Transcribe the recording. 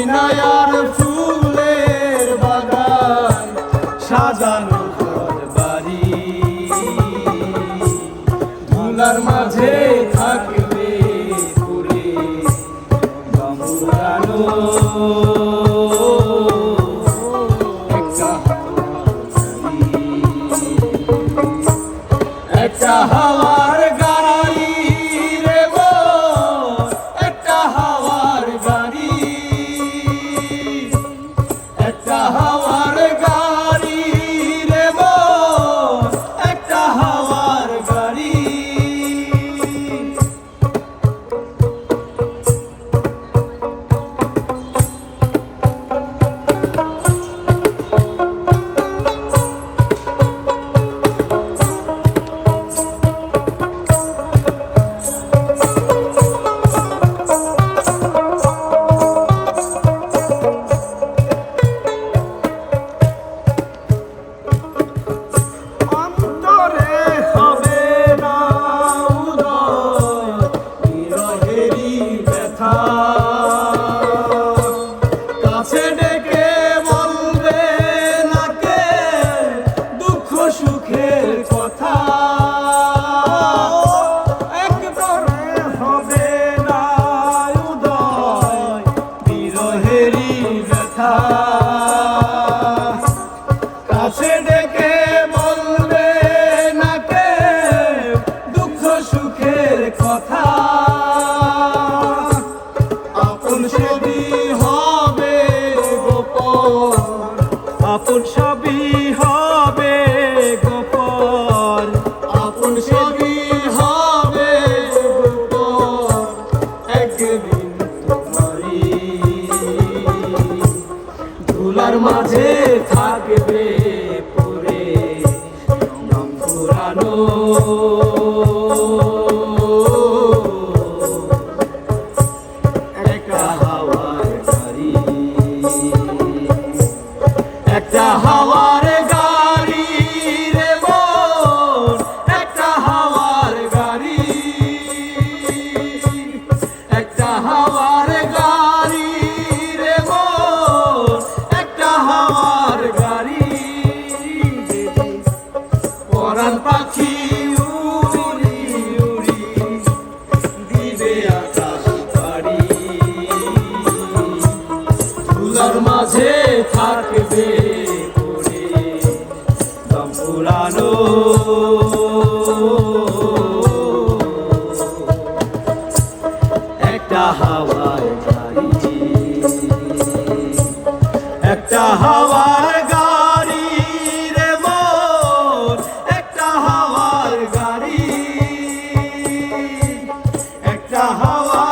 মদিনায়ার বাগান বাড়ি মাঝে থাকবে একটা হাওয়ার আপন সবই হবে গোপন। আপন সবই হবে গোপন। একদিন তোমারই ধুলার মাঝে থাকবে পরে পুরানো একটা হাওয়ার একটা হাওয়ার গাড়ি রে একটা হাওয়ার গাড়ি একটা হাওয়ার